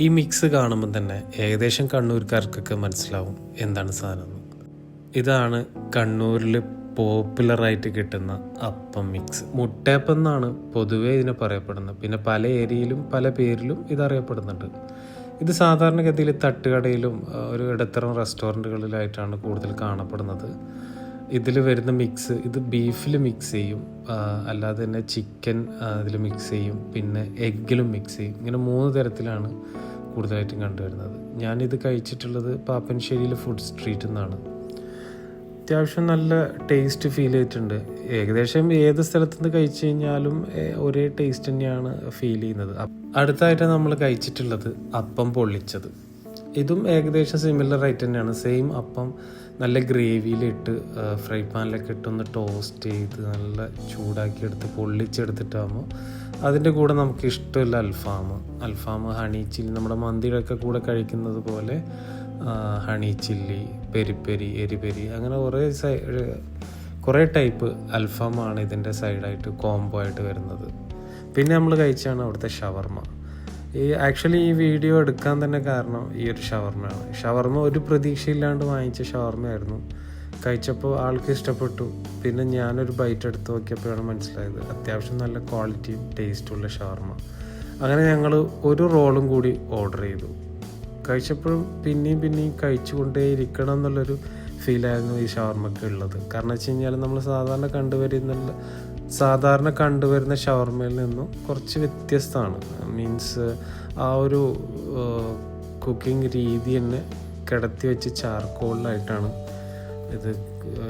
ഈ മിക്സ് കാണുമ്പോൾ തന്നെ ഏകദേശം കണ്ണൂർക്കാർക്കൊക്കെ മനസ്സിലാവും എന്താണ് സാധനം. ഇതാണ് കണ്ണൂരിൽ പോപ്പുലറായിട്ട് കിട്ടുന്ന അപ്പം മിക്സ്. മുട്ടയപ്പം എന്നാണ് പൊതുവേ ഇതിനെ പറയപ്പെടുന്നത്. പിന്നെ പല ഏരിയയിലും പല പേരിലും ഇതറിയപ്പെടുന്നുണ്ട്. ഇത് സാധാരണഗതിയിൽ തട്ടുകടയിലും ഒരു ഇടത്തരം റെസ്റ്റോറന്റുകളിലായിട്ടാണ് കൂടുതൽ കാണപ്പെടുന്നത്. ഇതിൽ വരുന്ന മിക്സ് ഇത് ബീഫിൽ മിക്സ് ചെയ്യും. അല്ലാതെ തന്നെ ചിക്കൻ ഇതിൽ മിക്സ് ചെയ്യും. പിന്നെ എഗ്ഗിലും മിക്സ് ചെയ്യും. ഇങ്ങനെ മൂന്ന് തരത്തിലാണ് കൂടുതലായിട്ടും കണ്ടുവരുന്നത്. ഞാനിത് കഴിച്ചിട്ടുള്ളത് പാപ്പൻശ്ശേരിയിലെ ഫുഡ് സ്ട്രീറ്റിൽ നിന്നാണ് അത്യാവശ്യം നല്ല ടേസ്റ്റ് ഫീൽ ചെയ്തിട്ടുണ്ട്. ഏകദേശം ഏത് സ്ഥലത്ത് നിന്ന് കഴിച്ചു കഴിഞ്ഞാലും ഒരേ ടേസ്റ്റ് തന്നെയാണ് ഫീൽ ചെയ്യുന്നത്. അടുത്തായിട്ട് നമ്മൾ കഴിച്ചിട്ടുള്ളത് അപ്പം പൊള്ളിച്ചത്. ഇതും ഏകദേശം സിമിലർ ആയിട്ട് തന്നെയാണ്. സെയിം അപ്പം നല്ല ഗ്രേവിയിലിട്ട് ഫ്രൈ പാനിലൊക്കെ ഇട്ടൊന്ന് ടോസ്റ്റ് ചെയ്ത് നല്ല ചൂടാക്കി എടുത്ത് പൊള്ളിച്ചെടുത്തിട്ടാകുമ്പോൾ അതിന്റെ കൂടെ നമുക്ക് ഇഷ്ടമില്ല അൽഫാം അൽഫാം ഹണി ചില്ലി നമ്മുടെ മന്തിയുടെയൊക്കെ കൂടെ കഴിക്കുന്നത് പോലെ ഹണി ചില്ലി പെരിപ്പെരി എരിപെരി അങ്ങനെ കുറേ സൈഡ് കുറേ ടൈപ്പ് അൽഫാമാണ് ഇതിന്റെ സൈഡായിട്ട് കോംബോ ആയിട്ട് വരുന്നത്. പിന്നെ നമ്മൾ കഴിച്ചാണ് അവിടുത്തെ ഷവർമ ഈ ആക്ച്വലി ഈ വീഡിയോ എടുക്കാൻ തന്നെ കാരണം ഈ ഒരു ഷവർമയാണ്. ഷവർമ ഒരു പ്രതീക്ഷയില്ലാണ്ട് വാങ്ങിച്ച ഷവർമയായിരുന്നു. കഴിച്ചപ്പോൾ ആൾക്ക് ഇഷ്ടപ്പെട്ടു. പിന്നെ ഞാനൊരു ബൈറ്റ് എടുത്ത് നോക്കിയപ്പോഴാണ് മനസ്സിലായത് അത്യാവശ്യം നല്ല ക്വാളിറ്റിയും ടേസ്റ്റുള്ള ഷവർമ. അങ്ങനെ ഞങ്ങൾ ഒരു റോളും കൂടി ഓർഡർ ചെയ്തു. കഴിച്ചപ്പോഴും പിന്നെയും പിന്നെയും കഴിച്ചുകൊണ്ടേ ഇരിക്കണം എന്നുള്ളൊരു ഫീലായിരുന്നു ഈ ഷവർമ്മയ്ക്ക് ഉള്ളത്. കാരണം വെച്ച് കഴിഞ്ഞാൽ നമ്മൾ സാധാരണ കണ്ടുവരുന്ന സാധാരണ കണ്ടുവരുന്ന ഷവർമ്മയിൽ നിന്നും കുറച്ച് വ്യത്യസ്തമാണ്. മീൻസ് ആ ഒരു കുക്കിംഗ് രീതി തന്നെ കിടത്തി വെച്ച് ചാർക്കോളിലായിട്ടാണ് ഇത്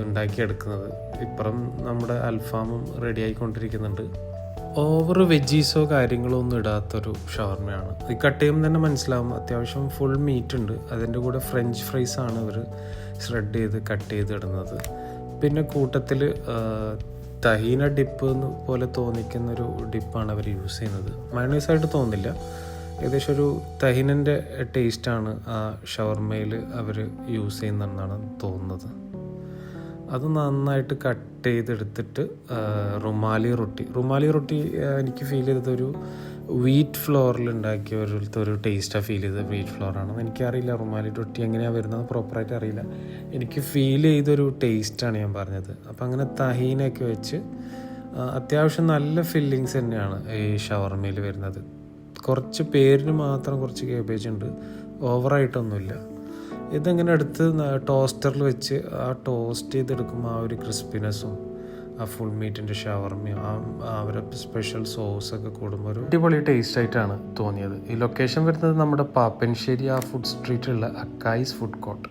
ഉണ്ടാക്കിയെടുക്കുന്നത്. ഇപ്പുറം നമ്മുടെ അൽഫാമും റെഡി ആയിക്കൊണ്ടിരിക്കുന്നുണ്ട്. ഓവർ വെജീസോ കാര്യങ്ങളോ ഒന്നും ഇടാത്തൊരു ഷവർമയാണ്. ഈ കട്ട് ചെയ്യുമ്പോൾ തന്നെ മനസ്സിലാവും അത്യാവശ്യം ഫുൾ മീറ്റ് ഉണ്ട്. അതിന്റെ കൂടെ ഫ്രഞ്ച് ഫ്രൈസ് ആണ് ഇവർ ഷ്രെഡ് ചെയ്ത് കട്ട് ചെയ്ത് ഇടുന്നത്. പിന്നെ കൂട്ടത്തിൽ തഹീന ഡിപ്പ് പോലെ തോന്നിക്കുന്നൊരു ഡിപ്പാണ് അവർ യൂസ് ചെയ്യുന്നത്. മയണൈസായിട്ട് തോന്നില്ല ഏകദേശം ഒരു തഹീനന്റെ ടേസ്റ്റാണ് ആ ഷവർമയിൽ അവർ യൂസ് ചെയ്യുന്നതെന്നാണ് തോന്നുന്നത്. അത് നന്നായിട്ട് കട്ട് ചെയ്തെടുത്തിട്ട് റുമാലി റൊട്ടി. റുമാലി റൊട്ടി എനിക്ക് ഫീൽ ചെയ്തതൊരു വീറ്റ് ഫ്ലോറിൽ ഉണ്ടാക്കിയ ഒരു ഒരു ടേസ്റ്റാണ് ഫീൽ ചെയ്തത് വീറ്റ് ഫ്ലോറാണ് എനിക്കറിയില്ല റുമാലി റൊട്ടി എങ്ങനെയാണ് വരുന്നത് പ്രോപ്പറായിട്ട് അറിയില്ല എനിക്ക് ഫീൽ ചെയ്തൊരു ടേസ്റ്റാണ് ഞാൻ പറഞ്ഞത്. അപ്പം അങ്ങനെ തഹീനൊക്കെ വെച്ച് അത്യാവശ്യം നല്ല ഫില്ലിങ്സ് തന്നെയാണ് ഈ ഷവർമയിൽ വരുന്നത്. കുറച്ച് പേരിന് മാത്രം കുറച്ച് കേബേജ് ഉണ്ട്. ഓവറായിട്ടൊന്നുമില്ല ഇതെങ്ങനെ എടുത്ത് ടോസ്റ്ററിൽ വെച്ച് ആ ടോസ്റ്റ് ചെയ്തെടുക്കുമ്പോൾ ആ ഒരു ക്രിസ്പിനെസ്സും ആ ഫുൾ മീറ്റിന്റെ ഷവർമയും ആ അവരുടെ അവരെ സ്പെഷ്യൽ സോസൊക്കെ കൂടുമ്പോൾ ഒരു അടിപൊളി ടേസ്റ്റ് ആയിട്ടാണ് തോന്നിയത്. ഈ ലൊക്കേഷൻ വരുന്നത് നമ്മുടെ പാപ്പൻശ്ശേരി ആ ഫുഡ് സ്ട്രീറ്റിലുള്ള അക്കായിസ് ഫുഡ് കോർട്ട്